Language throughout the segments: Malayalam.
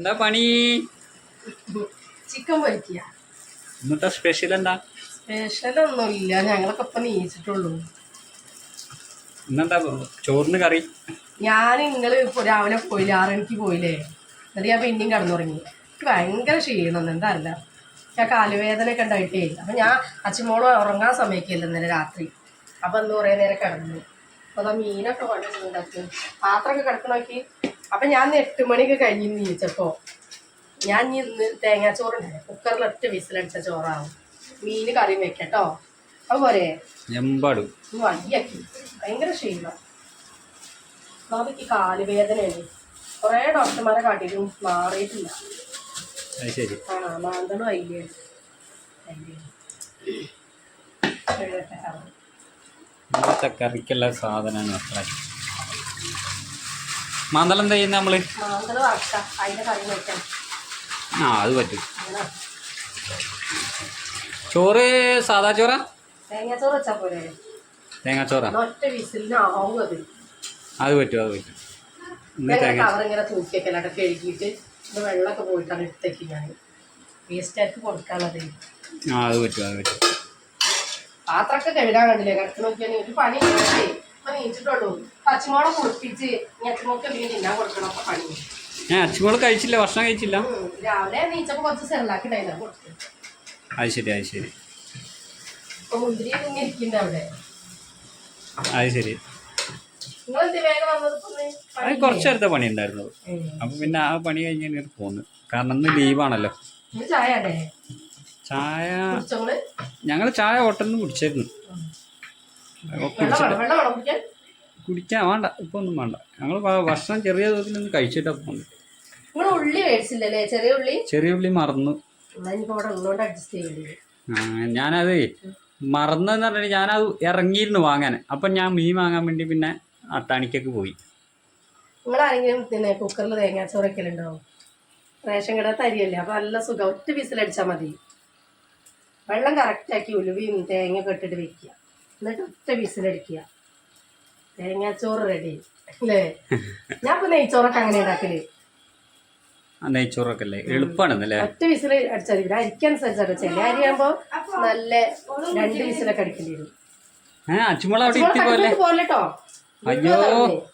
എന്താ പണി? ചിക്കൻ പൊരിക്കുക സ്പെഷ്യൽ എന്താ? സ്പെഷ്യലൊന്നുമില്ല ഞങ്ങളൊക്കെ ഇപ്പൊ നീച്ചിട്ടുള്ളൂ. ഇന്നെന്താ ചോറിന് കറി? ഞാൻ ഇപ്പോൾ രാവിലെ പോയില്ല ആറണിക്ക് പോയില്ലേ. എന്നിട്ട് ഞാൻ പിന്നെയും കടന്നുറങ്ങി. എനിക്ക് ഭയങ്കര ക്ഷീണം എന്താ അറിയില്ല. ഞാൻ കാലുവേദന ഒക്കെ ഉണ്ടായിട്ടേ. അപ്പം ഞാൻ അച്ഛമോളും ഉറങ്ങാൻ സമയക്കില്ല ഇന്നലെ രാത്രി. അപ്പം എന്ന് കുറേ നേരം കിടന്നു. അപ്പോൾ അതാ മീനൊക്കെ കൊണ്ടുവന്നിട്ടുണ്ടാക്കി. പാത്രമൊക്കെ കിടക്കണോക്കി? അപ്പം ഞാൻ എട്ട് മണിക്ക് കഴിഞ്ഞ് നീച്ചപ്പോൾ ഞാൻ ഇനി ഇന്ന് തേങ്ങാച്ചോറുണ്ട് കുക്കറിൽ ഒറ്റ വിസിലടിച്ച ചോറാവും മീൻ കറി വെക്കട്ടോ. അത് പോരെ? എമ്പാടും. വയ്യാക്കി ഭയങ്കര ക്ഷീണം. ബാബയ്ക്ക് കാൽ വേദനയാണ് കുറേ ഡോക്ടർമാരെ കാട്ടിയിട്ടും മാറിയിട്ടില്ല. ശരി. ആ മാന്തളും അയില്ലേ കറിക്കുള്ള സാധനമാണ് മാന്തളം എന്താ ചെയ്യുന്നത് വെക്കാം. ആ അത് പറ്റും. ചോറ് സാദാ ചോറാ? തേങ്ങാച്ചോറ് അത്. പറ്റും അത് പറ്റും. ഞാൻ തേങ്ങ കവർ ഇങ്ങനെ തൂക്കിയൊക്കെ കഴുകിയിട്ട് ഇത് വെള്ളമൊക്കെ പോയിട്ടാണ് എടുത്തേക്ക് ഞാൻ വേസ്റ്റ് ആയിട്ട് കൊടുക്കാനുള്ളത്. ആ അത് പറ്റും അത് പറ്റും. പാത്രമൊക്കെ കഴുകാൻ കണ്ടില്ലേ? കിടക്ക് നോക്കിയാൽ ഒരു പണി ഇപ്പൊ നീച്ചിട്ടുള്ളൂ. പച്ചമുളക് കുളിപ്പിച്ച് ഞെട്ടുമൊക്കെ മീൻ തിന്നാൻ കൊടുക്കണം അപ്പൊ പണി. ഞാൻ അച്ചുമോൾ കഴിച്ചില്ല ഭക്ഷണം കഴിച്ചില്ല? ഉം. രാവിലെ നീച്ചപ്പോ കുറച്ച് സെറലാക്കി ഉണ്ടായിരുന്നു കൊടുത്തു. അത് ശരി അത് ശരി. അപ്പൊ മുന്തിരി ഇങ്ങനെ ഇരിക്കുന്നുണ്ട് അവിടെ. അത് ശരി. നിങ്ങൾ എന്ത് വേഗം വന്നത് ഇപ്പൊ ഇന്ന്? അത് പണിയില്ലേ? കുറച്ച് നേരത്തെ പണി ഉണ്ടായിരുന്നു ഉം. അപ്പം പിന്നെ ആ പണി കഴിഞ്ഞ് ഇങ്ങനെ പോന്നു. കാരണം ഇന്ന് ലീവാണല്ലോ ഇന്ന് ചായ അല്ലേ ചായ ഞങ്ങൾ ചായ ഹോട്ടലിൽ നിന്ന് കുടിച്ചായിരുന്നു വെള്ളം കുടിച്ചിട്ട് വേണം വെള്ളം വേണം കുടിക്കാൻ? വേണ്ട ഇപ്പൊ ഒന്നും വേണ്ട ഞങ്ങൾ ഭക്ഷണം ചെറിയ തോതിലൊന്നും കഴിച്ചിട്ടാ പോകുന്നത് ഉള്ളി മേടിച്ചില്ലല്ലേ? ചെറിയ ഉള്ളി? ചെറിയ ഉള്ളി മറന്നു. ഞാനത് മറന്നെന്ന് പറഞ്ഞാൽ ഞാനത് ഇറങ്ങിയിരുന്നു വാങ്ങാൻ അപ്പം ഞാൻ മീൻ വാങ്ങാൻ വേണ്ടി പിന്നെ അട്ടാണിക്കൊക്കെ പോയി. നിങ്ങൾ ആരെങ്കിലും പിന്നെ കുക്കറിൽ തേങ്ങാച്ചോറ് വെക്കലുണ്ടോ റേഷൻ കട തരിയല്ലേ? അപ്പൊ നല്ല സുഖം. ഒറ്റ വിസിലടിച്ചാൽ മതി. വെള്ളം കറക്റ്റാക്കി ഉലുവയും തേങ്ങ കെട്ടിട്ട് വെക്കുക. എന്നിട്ട് ഒറ്റ വിസിലടിക്കുക. തേങ്ങാച്ചോറ് റെഡി അല്ലേ? ഞാൻ ഇപ്പൊ നെയ്ച്ചോറൊക്കെ അങ്ങനെ ഉണ്ടാക്കൽ? നെയ്ച്ചോറൊക്കെ അല്ലേ? എളുപ്പമാണെന്നല്ലേ ഒറ്റ വിസിൽ അടിച്ചാൽ ഇവിടെ അരിക്കനുസരിച്ചാണ് ചില അരിയാകുമ്പോ നല്ല രണ്ട് വിസിലൊക്കെ അടിക്കേണ്ടി വരും. അവിടെ ഇത്തി പോലെ പോലെട്ടോ അയ്യോ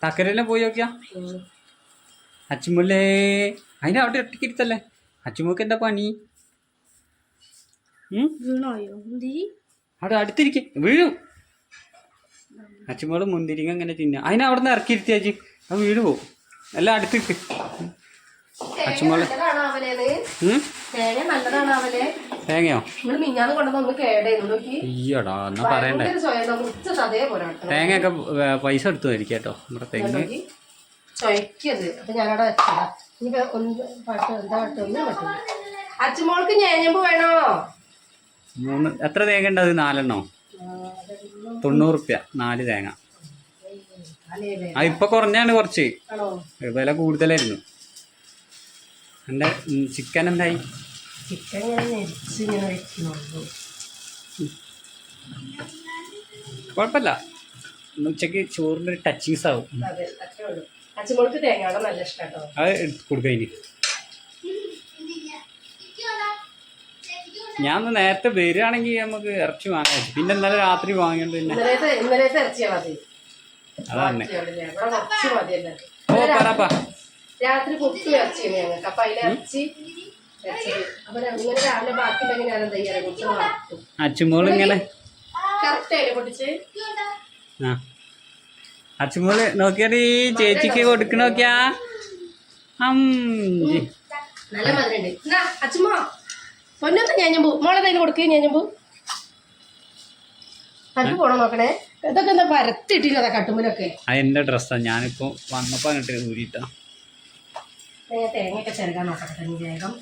തക്കരെല്ലാം പോയി നോക്കിയാ? അച്ചുമുല്ലേ അതിന് അവിടെ ഒറ്റക്കിരുത്തല്ലേ അച്ചുമുക്ക് എന്താ പണി? അവിടെ അടുത്തിരിക്കെ. വീഴും. അച്ചുമോൾ മുന്തിരിങ്ങ അങ്ങനെ തിന്ന. അതിനെ അവിടെ നിന്ന് ഇറക്കിയിരുത്തിയാച്ചി അത് വീട് പോവും. എല്ലാം അടുത്തിട്ട്. നല്ലതാണാവലേ തേങ്ങയോ? അയ്യോടാ എന്നാ പറയണ്ടേ. തേങ്ങയൊക്കെ പൈസ എടുത്തു തരിക കേട്ടോ നമ്മുടെ തെങ്ങ്. ഒന്നും പറ്റില്ല വേണോ? മൂന്ന് എത്ര തേങ്ങ ഉണ്ട് അത്? നാലെണ്ണോ? തൊണ്ണൂറ് റുപ്യ നാല് തേങ്ങ. ആ ഇപ്പൊ കുറഞ്ഞാണ് കുറച്ച്. വില കൂടുതലായിരുന്നു. എന്റെ ചിക്കൻ എന്തായി? ചിക്കൻ കുഴപ്പമില്ല. ഉച്ചയ്ക്ക് ചോറിന്റെ ടച്ചിങ്സ് ആവും. അതെ ഉള്ളൂ. ഞാൻ ഒന്ന് നേരത്തെ വരികയാണെങ്കിൽ നമുക്ക് ഇറച്ചി വാങ്ങാൻ പിന്നെ ഇന്നലെ രാത്രി വാങ്ങിയോണ്ട് പിന്നെ അതന്നെ ഓ പറപ്പാ രാത്രി പൊട്ടു ഇറച്ചി ഞങ്ങൾക്ക്. അപ്പൊ അതിലെ ഇറച്ചി ആ അച്ചുമോൾ നോക്കിയാടി ചേച്ചിക്ക് കൊടുക്കണോക്കിയാ. നല്ല മധുരണ്ട്. എന്നാ ഞാനും ഞാഞ്ഞമ്പൂ. മോളെ കയ്യിൽ കൊടുക്കുക ഞാഞ്ഞമ്പൂ. അത് പോണം നോക്കണേ? ഇതൊക്കെ എന്താ പരത്തിട്ടില്ല അതാ എന്റെ ഡ്രസ്സാ. ഞാനിപ്പോ വന്നപ്പോ അങ്ങോട്ട് ഊരിട്ടാ തേങ്ങയൊക്കെ ചെറുക്കാൻ നോക്കട്ടെ വേഗം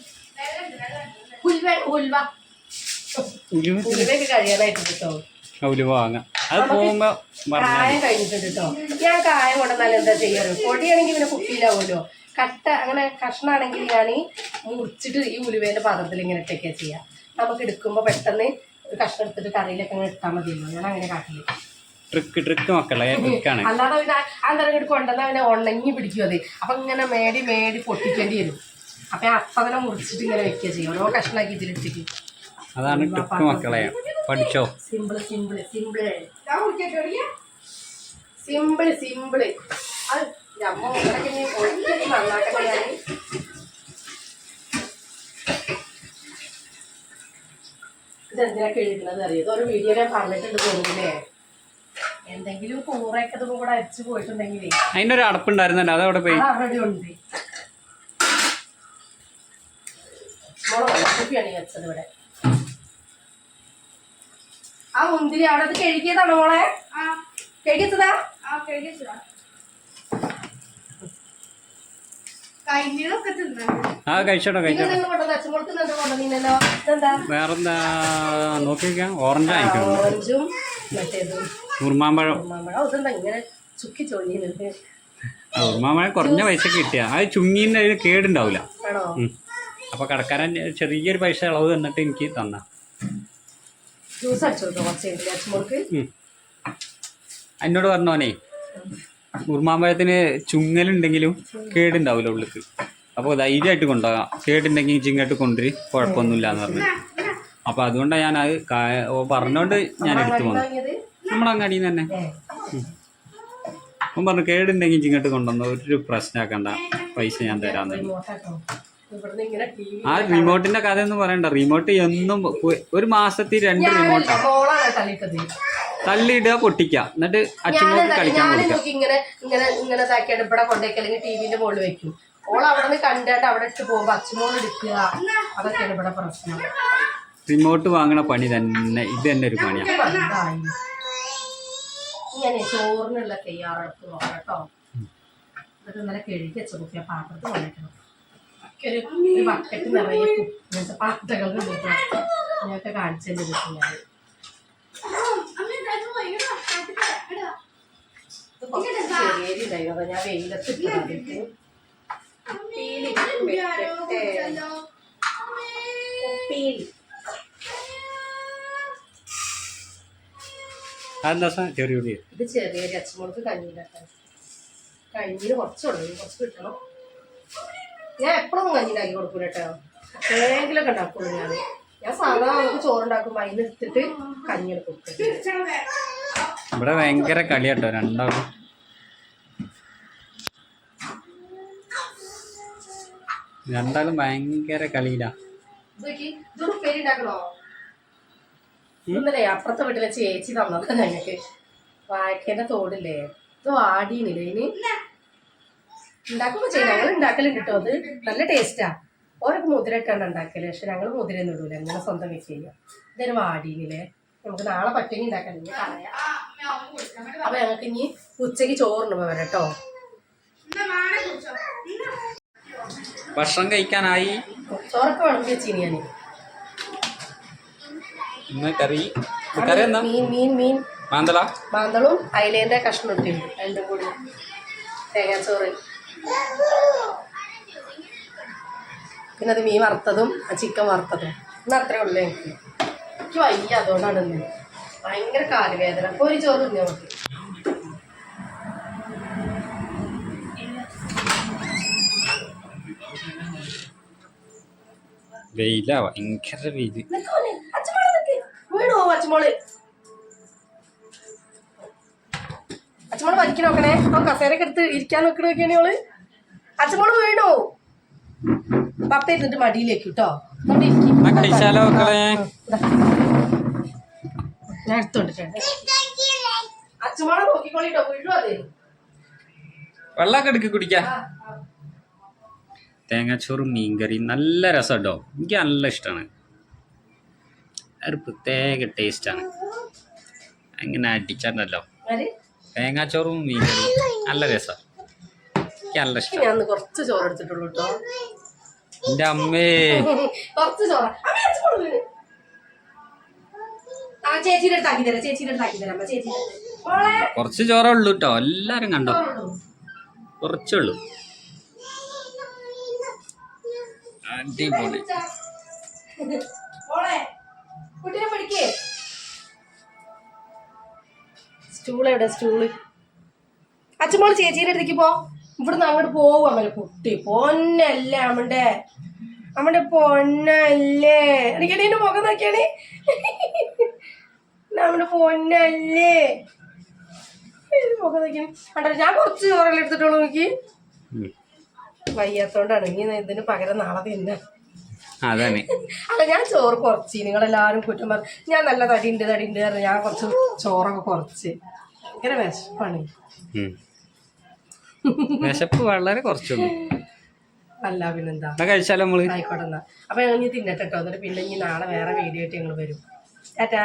ഉൽവ ഉൽവ ഉൽവയൊക്കെ കഴിയാനായിട്ട് കിട്ടോ ഉലുവ വാങ്ങാം. അത് പോകുമ്പോ കായം കഴിഞ്ഞിട്ടുണ്ട് കേട്ടോ ഞാൻ കായം കൊണ്ടുവന്നാൽ എന്താ ചെയ്യാറ് പൊടിയാണെങ്കിൽ പിന്നെ കുപ്പിയിലാവുമല്ലോ. കട്ട അങ്ങനെ കഷ്ണാണെങ്കിൽ ഞാൻ ഈ മുറിച്ചിട്ട് ഈ ഉലുവേന്റെ പാത്രത്തിൽ ഇങ്ങനെ ഇട്ടൊക്കെയാ ചെയ്യാം. നമുക്ക് എടുക്കുമ്പോൾ പെട്ടെന്ന് ഒരു കഷ്ണം എടുത്തിട്ട് കറിയിലൊക്കെ അങ്ങനെ ഇട്ടാൽ മതിയല്ലോ. ഞാൻ അങ്ങനെ കാട്ടില്ല. ട്രിക്ക് ട്രിക്ക് മക്കളെ ട്രിക്കാണ് അല്ലാതെ പിന്നെ അന്തരം ഇങ്ങോട്ട് കൊണ്ടുവന്നാൽ പിന്നെ ഉണങ്ങി പിടിക്കും അത്. അപ്പൊ ഇങ്ങനെ മേടി മേടി പൊട്ടിക്കേണ്ടി വരും. അപ്പൊ അപ്പം തന്നെ മുറിച്ചിട്ട് ഇങ്ങനെ വെക്കുക ചെയ്യും. ഓരോ കഷ്ണാക്കി ഇതിലിട്ടിട്ട്. അതാണ് ട്രിക്ക് മക്കളെ. പഠിച്ചോ? Simple simple simple simple simple അത് ഇതൊക്കെ ഇനി ഒഴിച്ചിട്ട് നന്നാക്കട്ടെ ഞാൻ ഇതെന്തിനാ കഴിക്കുന്നത് അറിയാം? ഇതൊരു വീഡിയോ ഞാൻ പറഞ്ഞിട്ടുണ്ട് തോന്നുന്നില്ലേ? എന്തെങ്കിലും കൂറയൊക്കെ ഇതും കൂടെ അരിച്ചു പോയിട്ടുണ്ടെങ്കിലേ. അതിന്റെ ഒരു അടപ്പുണ്ടായിരുന്നല്ലോ അതവിടെ പോയി. അവിടെ ഉണ്ട്. മുളകുപ്പിയാണ് വെച്ചത് ഇവിടെ. ആ മുന്തിരി അവിടെ അത് കഴുകിയതാണോ മോളെ? കഴുകിയതാ? ആ കഴിച്ചോട്ടോ കഴിച്ചോട്ടോ. വേറെന്താ? ഓറഞ്ച് ഓറഞ്ചും മറ്റേതും. ഇങ്ങനെ ചുക്കി കുറഞ്ഞ പൈസ കിട്ടിയ. അത് ചുങ്ങീന്റെ അതിന് കേടുണ്ടാവില്ല അപ്പോൾ അപ്പൊ കടക്കാരൻ ചെറിയൊരു പൈസ ഇളവ് തന്നിട്ട് എനിക്ക് തന്ന. ജ്യൂസ് അടിച്ചു കൊടുക്കാം കുറച്ച് കഴിഞ്ഞിട്ട് അച്ഛനോൾക്ക് എന്നോട് പറഞ്ഞോനെ കുർമാമ്പഴത്തിന് ചുങ്ങലുണ്ടെങ്കിലും കേടുണ്ടാവില്ല ഉള്ളിക്ക്. അപ്പോൾ ധൈര്യമായിട്ട് കൊണ്ടുപോകാം. കേടുണ്ടെങ്കിൽ ചിങ്ങോട്ട് കൊണ്ടുവരി കുഴപ്പമൊന്നുമില്ല എന്ന് പറഞ്ഞു. അപ്പോൾ അതുകൊണ്ടാണ് ഞാൻ അത് പറഞ്ഞുകൊണ്ട് പറഞ്ഞോണ്ട് ഞാൻ എടുത്തു വന്നു നമ്മുടെ അങ്ങാടിയിൽ നിന്ന് തന്നെ. അപ്പം പറഞ്ഞു കേടുണ്ടെങ്കിൽ ചിങ്ങോട്ട് കൊണ്ടുവന്നു ഒരു പ്രശ്നമാക്കണ്ട. പൈസ ഞാൻ തരാമെന്ന് ആ റിമോട്ടിന്റെ കഥ ഒന്നും പറയണ്ട. റിമോട്ട് എന്നും ഒരു മാസത്തിൽ രണ്ട് റിമോട്ടാ തള്ളിയിടുക പൊട്ടിക്ക എന്നിട്ട് അച്ഛനോട് കളിക്കാൻ ഞാൻ കൊടുക്കുക. നോക്കി ഇങ്ങനെ ഇങ്ങനെ ഇങ്ങനെ ഇതാക്കിയാണ് ഇവിടെ കൊണ്ടേക്ക് അല്ലെങ്കിൽ ടിവിന്റെ മുകളിൽ വെക്കും. ഓൾ അവിടെ നിന്ന് കണ്ടിട്ട് അവിടെ ഇട്ട് പോകുമ്പോ അച്ഛനോട് എടുക്കുക. അതൊക്കെയാണ് ഇവിടെ പ്രശ്നം. റിമോട്ട് വാങ്ങണ പണി തന്നെ. ഇത് തന്നെ ഒരു പണിയാണ്. ഇങ്ങനെ ചോറിനുള്ള തയ്യാറെടുപ്പ് നോക്കാം കേട്ടോ. ഇതൊക്കെ ഇന്നലെ കഴുകി വെച്ച കുട്ടിയെ പാത്രത്തിൽ കൊണ്ടിരിക്കണം ഒരു ഒരു ബക്കറ്റ് നിറയെ ഇങ്ങനത്തെ പാത്രങ്ങൾ ഞങ്ങൾക്ക് കാണിച്ചു ഞാൻ. ഇത് ചെറിയ ഞാൻ വെയിലത്ത് ഇത് അച്ഛനോൾക്ക് കഞ്ഞിണ്ടാക്കാൻ കഞ്ഞിന് കുറച്ചുള്ളൂ. കുറച്ച് കിട്ടണം. ഞാൻ എപ്പോഴും കഞ്ഞിണ്ടാക്കി കൊടുക്കൂല കേട്ടോ. എപ്പോഴെങ്കിലൊക്കെ ഉണ്ടാക്കുള്ളൂ ഞാൻ ഞാൻ സാധാരണ നമുക്ക് ചോറുണ്ടാക്കുമ്പോൾ അതിന് എടുത്തിട്ട് കഞ്ഞി കൊടുക്കും ഇവിടെ ഭയങ്കര കളിയാട്ടോ രണ്ടാളും. രണ്ടാളും ഭയങ്കര കളിയിലാ. ഇതൊരു ഉണ്ടാക്കണോ? ഇന്നലെ അപ്പുറത്തെ വീട്ടിലെ ചേച്ചി തന്നത് ഞങ്ങൾക്ക് വാഴക്കേന്റെ തോടില്ലേ? ഇത് വാടീനില്ലേ ഇനി? ഉണ്ടാക്കുമ്പോ ചെയ്യും. ഞങ്ങൾ ഉണ്ടാക്കലുണ്ട് കേട്ടോ അത് നല്ല ടേസ്റ്റാ ഓരോ മുതിര ഇട്ടാണ് ഉണ്ടാക്കൽ. പക്ഷെ ഞങ്ങൾ മുതിരയൊന്നും ഇടൂല. ഞങ്ങൾ സ്വന്തം വെച്ച് ചെയ്യാം. ഇതൊരു വാടിയില്ലേ നമുക്ക് നാളെ പറ്റുമെങ്കിൽ ഉണ്ടാക്കാൻ പറയാം. അപ്പൊ ഞങ്ങൾക്ക് ഇനി ഉച്ചയ്ക്ക് ചോറിന് പോരാ കേട്ടോ ഭക്ഷണം കഴിക്കാനായി. ചോറൊക്കെ വിളമ്പി വെച്ചിനി ഞാൻ ഇന്ന് കറി. ഇത് കറി എന്താ? മീൻ മീൻ മീൻ. മാന്തള? മാന്തളും അയിലേന്റെ കഷ്ണം ഇട്ടിട്ടുണ്ട് അതിന്റെ കൂടെ തേങ്ങാച്ചോറ്. പിന്നെ അത് മീൻ വറുത്തതും ചിക്കൻ വറുത്തതും. ഇന്ന് അത്രേ ഉള്ളൂ എനിക്ക് എനിക്ക് വയ്യ അതുകൊണ്ടാണ് ഇന്ന്. ഭയങ്കര കാലുവേദന. അപ്പൊ ഒരു ചോറ് തിന്നാ മതി വെയിലാ ഭയങ്കര നിക്ക്. വീണു അച്ഛമോൾ അച്ഛമോൾ വലിക്കണ നോക്കണേ. ആ കസേരയൊക്കെ എടുത്ത് ഇരിക്കാൻ നോക്കണ നോക്കിയാണ് ഓൾ അച്ഛമ്മോൾ വീണു പപ്പ ഇരുന്നിട്ട് മടിയിലേക്ക് കേട്ടോ. ഞാൻ എടുത്തോണ്ടിട്ടുണ്ട് അച്ഛമോളെ നോക്കിക്കോളിട്ടോ വീഴും അതെ? വെള്ളമൊക്കെ എടുക്കി കുടിക്കാം തേങ്ങാച്ചോറും മീൻകറി നല്ല രസം കേട്ടോ എനിക്ക് നല്ല ഇഷ്ടമാണ് ഒരു പ്രത്യേക ടേസ്റ്റാണ് അങ്ങനെ അടിച്ചാണ്ടല്ലോ തേങ്ങാച്ചോറും മീൻകറി നല്ല രസം. എനിക്ക് നല്ല ഇഷ്ടം. ഞാൻ കുറച്ച് ചോറ് എടുത്തിട്ടുള്ളൂ കേട്ടോ എന്റെ അമ്മേ. കുറച്ച് ചോറ്. ആ ചേച്ചീന്റെ അടുത്ത് ആക്കി തരാം ചേച്ചീന്റെ അടുത്ത് ആക്കി തരാം അമ്മ ചേച്ചീന്റെ കുറച്ച് ചോറേ ഉള്ളൂ കേട്ടോ എല്ലാരും കണ്ടോ? കൊറച്ചേ ഉള്ളൂ അടിപൊളി. കുട്ടീനെ പിടിക്കേ സ്റ്റൂൾ എവിടെ സ്റ്റൂൾ. അച്ഛമോൾ ചേച്ചിയുടെ അടുത്തേക്ക് പോ. ഇവിടുന്ന് അങ്ങോട്ട് പോവും അമ്മന്റെ കുട്ടി പൊന്നല്ലേ അമ്മണ്ടെ. അമ്മണ്ടെ പൊന്നല്ലേ. എനിക്കടി എന്റെ മുഖം നോക്കിയാണേ നമ്മുടെ പൊന്നല്ലേ. മുഖം നോക്കിയാണ് ഞാൻ കുറച്ച് ചോറെല്ലാം എടുത്തിട്ടുള്ളൂ നോക്കി. വയ്യാത്തോണ്ടാണ്. ഇനി ഇതിന് പകരം നാളെ തിന്ന. അതാണ് അല്ല ഞാൻ ചോറ് കുറച്ച് നിങ്ങളെല്ലാരും കുറ്റം പറഞ്ഞു ഞാൻ നല്ല തടിയുണ്ട് തടിയുണ്ട് പറഞ്ഞു ഞാൻ കുറച്ച് ചോറൊക്കെ കുറച്ച്. ഭയങ്കര വിശപ്പാണ്. വിശപ്പ് വളരെ കുറച്ചുള്ളൂ. അല്ല പിന്നെന്താ? കഴിച്ചാലോ നമ്മൾ ആയിക്കോട്ടെ എന്നാ അപ്പൊ ഞങ്ങൾ ഇനി തിന്നട്ടെട്ടോ. എന്നിട്ട് പിന്നെ ഇനി നാളെ വേറെ വീഡിയോ ആയിട്ട് ഞങ്ങൾ വരും. ടാറ്റാ.